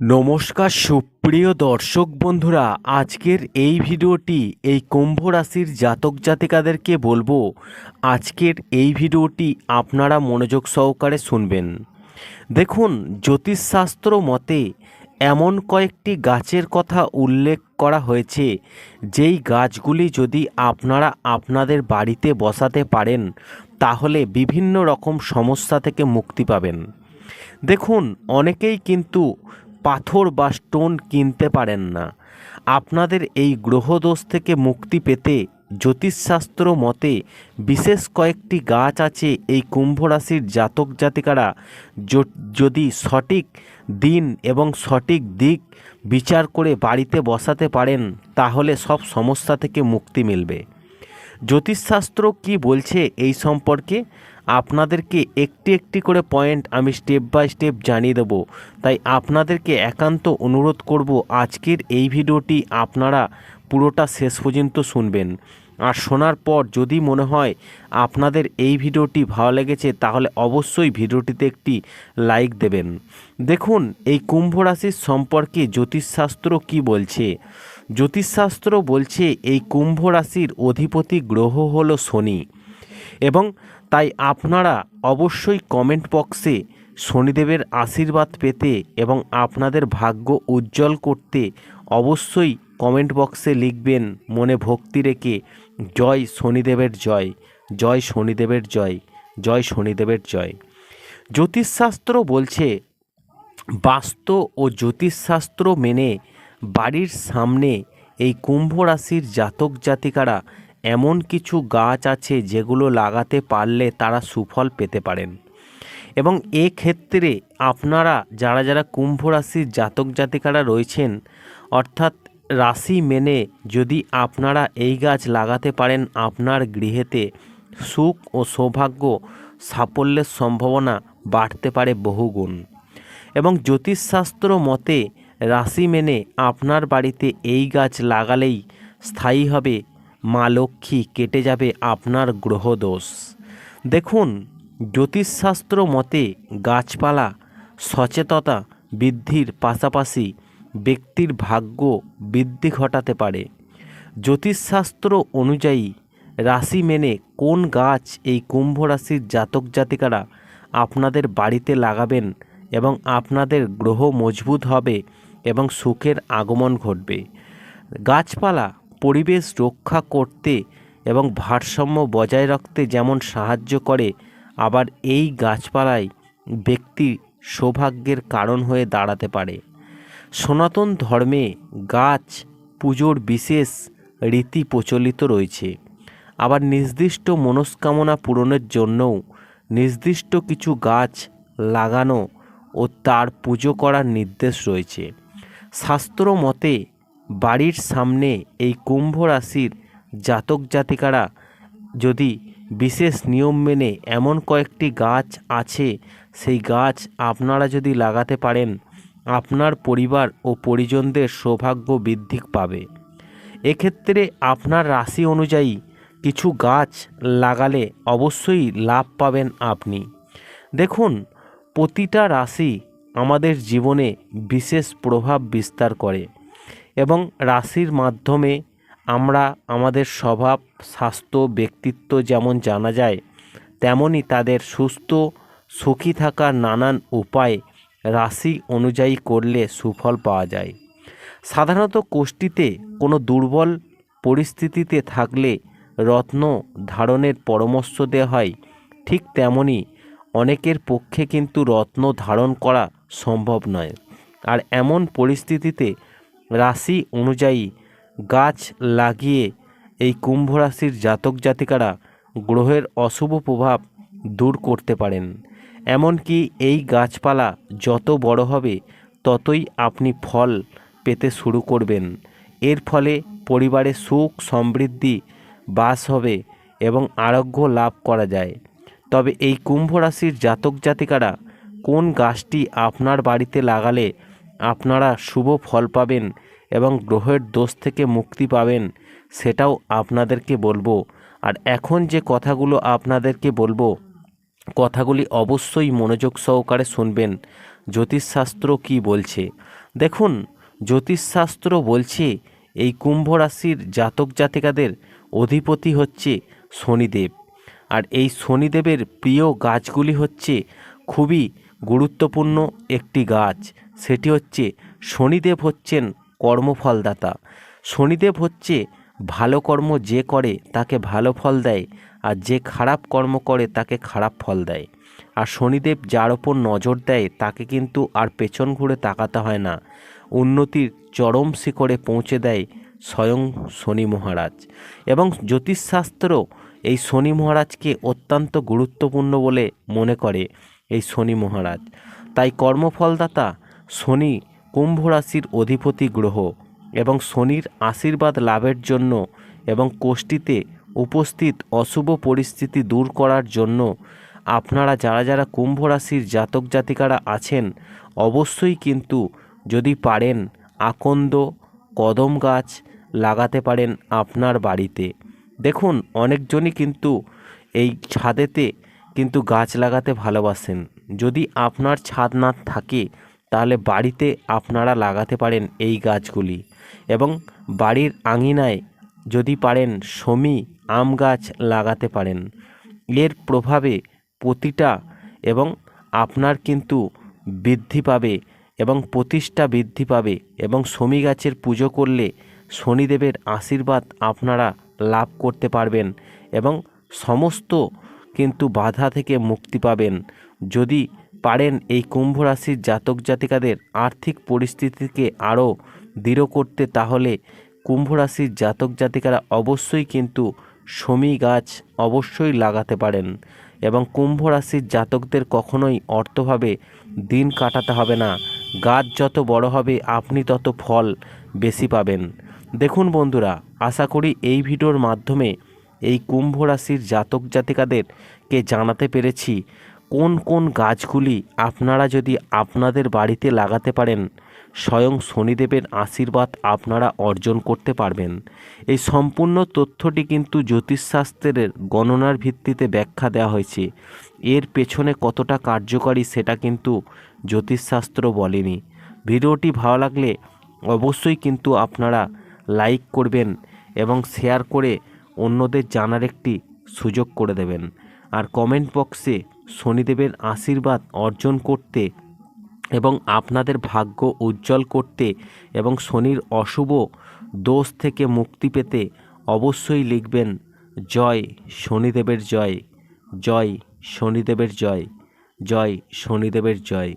নমস্কার সুপ্রিয় দর্শক বন্ধুরা, আজকের এই ভিডিওটি এই কুম্ভ রাশির জাতক জাতিকাদেরকে বলব, আজকের এই ভিডিওটি আপনারা মনোযোগ সহকারে শুনবেন। দেখুন, জ্যোতিষশাস্ত্র মতে এমন কয়েকটি গাছের কথা উল্লেখ করা হয়েছে, যেই গাছগুলি যদি আপনারা আপনাদের বাড়িতে বসাতে পারেন, তাহলে বিভিন্ন রকম সমস্যা থেকে মুক্তি পাবেন। দেখুন, অনেকেই কিন্তু পাথর বা স্টোন কিনতে পারেন না। আপনাদের এই গ্রহদোষ থেকে মুক্তি পেতে জ্যোতিষশাস্ত্র মতে বিশেষ কয়েকটি গাছ আছে এই কুম্ভ রাশির জাতক জাতিকারা যদি সঠিক দিন এবং সঠিক দিক বিচার করে বাড়িতে বসাতে পারেন, তাহলে সব সমস্যা থেকে মুক্তি মিলবে। জ্যোতিষশাস্ত্র কি বলছে এই সম্পর্কে আপনাদেরকে একটি একটি করে পয়েন্ট আমি স্টেপ বাই স্টেপ জানিয়ে দেবো। তাই আপনাদেরকে একান্ত অনুরোধ করব আজকের এই ভিডিওটি আপনারা পুরোটা শেষ পর্যন্ত শুনবেন। আর শোনার পর যদি মনে হয় আপনাদের এই ভিডিওটি ভালো লেগেছে, তাহলে অবশ্যই ভিডিওটিতে একটি লাইক দেবেন। দেখুন, এই কুম্ভ রাশির সম্পর্কে জ্যোতিষশাস্ত্র কি বলছে? জ্যোতিষশাস্ত্র বলছে এই কুম্ভ রাশির অধিপতি গ্রহ হলো শনি। এবং তাই আপনারা অবশ্যই কমেন্ট বক্সে শনিদেবের আশীর্বাদ পেতে এবং আপনাদের ভাগ্য উজ্জ্বল করতে অবশ্যই কমেন্ট বক্সে লিখবেন মনে ভক্তি রেখে, জয় শনিদেবের জয় জয় শনিদেবের জয় জয় শনিদেবের জয়। জ্যোতিষশাস্ত্র বলছে বাস্তু ও জ্যোতিষশাস্ত্র মেনে বাড়ির সামনে এই কুম্ভ রাশির জাতক জাতিকারা এমন কিছু গাছ আছে যেগুলো লাগাতে পারলে তারা সুফল পেতে পারেন। এবং এক্ষেত্রে আপনারা যারা যারা কুম্ভ রাশির জাতক জাতিকারা রয়েছেন, অর্থাৎ রাশি মেনে যদি আপনারা এই গাছ লাগাতে পারেন, আপনার গৃহেতে সুখ ও সৌভাগ্য, সাফল্যের সম্ভাবনা বাড়তে পারে বহুগুণ। এবং জ্যোতিষশাস্ত্র মতে রাশি মেনে আপনার বাড়িতে এই গাছ লাগালেই স্থায়ী হবে। মা লক্ষ্মী কেটে যাবে আপনার গ্রহদোষ। দেখুন, জ্যোতিষশাস্ত্র মতে গাছপালা সচেতনতা বৃদ্ধির পাশাপাশি ব্যক্তির ভাগ্য বৃদ্ধি ঘটাতে পারে। জ্যোতিষশাস্ত্র অনুযায়ী রাশি মেনে কোন গাছ এই কুম্ভ রাশির জাতক জাতিকারা আপনাদের বাড়িতে লাগাবেন এবং আপনাদের গ্রহ মজবুত হবে এবং সুখের আগমন ঘটবে। গাছপালা, পরিবেশ রক্ষা করতে এবং ভারসাম্য বজায় রাখতে যেমন সাহায্য করে, আবার এই গাছপালাই ব্যক্তি সৌভাগ্যের কারণ হয়ে দাঁড়াতে পারে। সনাতন ধর্মে গাছ পুজোর বিশেষ রীতি প্রচলিত রয়েছে। আবার নির্দিষ্ট মনস্কামনা পূরণের জন্যও নির্দিষ্ট কিছু গাছ লাগানো ও তার পুজো করার নির্দেশ রয়েছে। শাস্ত্র মতে, বাড়ির সামনে এই কুম্ভ রাশির জাতক জাতিকারা যদি বিশেষ নিয়ম মেনে এমন কয়েকটি গাছ আছে, সেই গাছ আপনারা যদি লাগাতে পারেন, আপনার পরিবার ও পরিজনদের সৌভাগ্য বৃদ্ধি পাবে। এক্ষেত্রে আপনার রাশি অনুযায়ী কিছু গাছ লাগালে অবশ্যই লাভ পাবেন আপনি। দেখুন, প্রতিটা রাশি আমাদের জীবনে বিশেষ প্রভাব বিস্তার করে এবং রাশির মাধ্যমে আমরা আমাদের স্বভাব, স্বাস্থ্য, ব্যক্তিত্ব যেমন জানা যায় তেমনই তাদের সুস্থ, সুখী থাকার নানান উপায় রাশি অনুযায়ী করলে সুফল পাওয়া যায়। সাধারণত কোষ্ঠীতে কোনো দুর্বল পরিস্থিতিতে থাকলে রত্ন ধারণের পরামর্শ দেওয়া হয়। ঠিক তেমনই অনেকের পক্ষে কিন্তু রত্ন ধারণ করা সম্ভব নয়। আর এমন পরিস্থিতিতে রাশি অনুযায়ী গাছ লাগিয়ে এই কুম্ভ রাশির জাতক জাতিকারা গ্রহের অশুভ প্রভাব দূর করতে পারেন। এমনকি এই গাছপালা যত বড় হবে, ততই আপনি ফল পেতে শুরু করবেন। এর ফলে পরিবারে সুখ, সমৃদ্ধি বাস হবে এবং আরোগ্য লাভ করা যায়। তবে এই কুম্ভ রাশির জাতক জাতিকারা কোন গাছটি আপনার বাড়িতে লাগালে আপনারা শুভ ফল পাবেন এবং গ্রহের দোষ থেকে মুক্তি পাবেন, সেটাও আপনাদেরকে বলব। আর এখন যে কথাগুলো আপনাদেরকে বলব, কথাগুলি অবশ্যই মনোযোগ সহকারে শুনবেন। জ্যোতিষশাস্ত্র কি বলছে? দেখুন, জ্যোতিষশাস্ত্র বলছে, এই কুম্ভ রাশির জাতক জাতিকাদের অধিপতি হচ্ছে শনিদেব। আর এই শনিদেবের প্রিয় গাছগুলি হচ্ছে খুবই গুরুত্বপূর্ণ একটি গাছ। সেটি হচ্ছে শনিদেব হচ্ছেন কর্মফলদাতা। শনিদেব হচ্ছে ভালো কর্ম যে করে তাকে ভালো ফল দেয়, আর যে খারাপ কর্ম করে তাকে খারাপ ফল দেয়। আর শনিদেব যার ওপর নজর দেয়, তাকে কিন্তু আর পেছন ঘুরে তাকাতে হয় না। উন্নতির চরম শিখরে পৌঁছে দেয় স্বয়ং শনি মহারাজ। এবং জ্যোতিষশাস্ত্র এই শনি মহারাজকে অত্যন্ত গুরুত্বপূর্ণ বলে মনে করে। এই শনি মহারাজ। তাই কর্মফলদাতা শনি কুম্ভ রাশির অধিপতি গ্রহ এবং শনির আশীর্বাদ লাভের জন্য এবং কোষ্ঠীতে উপস্থিত অশুভ পরিস্থিতি দূর করার জন্য আপনারা যারা যারা কুম্ভ রাশির জাতক জাতিকারা আছেন, অবশ্যই কিন্তু যদি পারেন আকন্দ, কদম গাছ লাগাতে পারেন আপনার বাড়িতে। দেখুন, অনেকজনই কিন্তু এই ছাদেতে কিন্তু গাছ লাগাতে ভালোবাসেন। যদি আপনার ছাদ না থাকে, তাহলে বাড়িতে আপনারা লাগাতে পারেন এই গাছগুলি। এবং বাড়ির আঙিনায় যদি পারেন শমী আম গাছ লাগাতে পারেন। এর প্রভাবে প্রতিটা এবং আপনার কিন্তু বৃদ্ধি পাবে এবং প্রতিষ্ঠা বৃদ্ধি পাবে এবং শমী গাছের পুজো করলে শনিদেবের আশীর্বাদ আপনারা লাভ করতে পারবেন এবং সমস্ত কিন্তু বাধা থেকে মুক্তি পাবেন। যদি পারেন এই কুম্ভ রাশির জাতক জাতিকাদের আর্থিক পরিস্থিতিকে আরও দৃঢ় করতে, তাহলে কুম্ভ রাশির জাতক জাতিকারা অবশ্যই কিন্তু শমী গাছ অবশ্যই লাগাতে পারেন এবং কুম্ভ রাশির জাতকদের কখনোই অর্থভাবে দিন কাটাতে হবে না। গাছ যত বড় হবে, আপনি তত ফল বেশি পাবেন। দেখুন বন্ধুরা, আশা করি এই ভিডিওর মাধ্যমে এই কুম্ভ রাশির জাতক জাতিকাদেরকে জানাতে পেরেছি, কোন কোন গাছগুলি আপনারা যদি আপনাদের বাড়িতে লাগাতে পারেন, স্বয়ং শনিদেবের আশীর্বাদ আপনারা অর্জন করতে পারবেন। এই সম্পূর্ণ তথ্যটি কিন্তু জ্যোতিষশাস্ত্রের গণনার ভিত্তিতে ব্যাখ্যা দেওয়া হয়েছে। এর পেছনে কতটা কার্যকারী সেটা কিন্তু জ্যোতিষশাস্ত্র বলেনি। ভিডিওটি ভালো লাগলে অবশ্যই কিন্তু আপনারা লাইক করবেন এবং শেয়ার করে অন্যদের জানার একটি সুযোগ করে দেবেন। আর কমেন্ট বক্সে শনিদেবের আশীর্বাদ অর্জন করতে এবং আপনাদের ভাগ্য উজ্জ্বল করতে এবং শনির অশুভ দোষ থেকে মুক্তি পেতে অবশ্যই লিখবেন, জয় শনিদেবের জয় জয় শনিদেবের জয় জয় শনিদেবের জয়।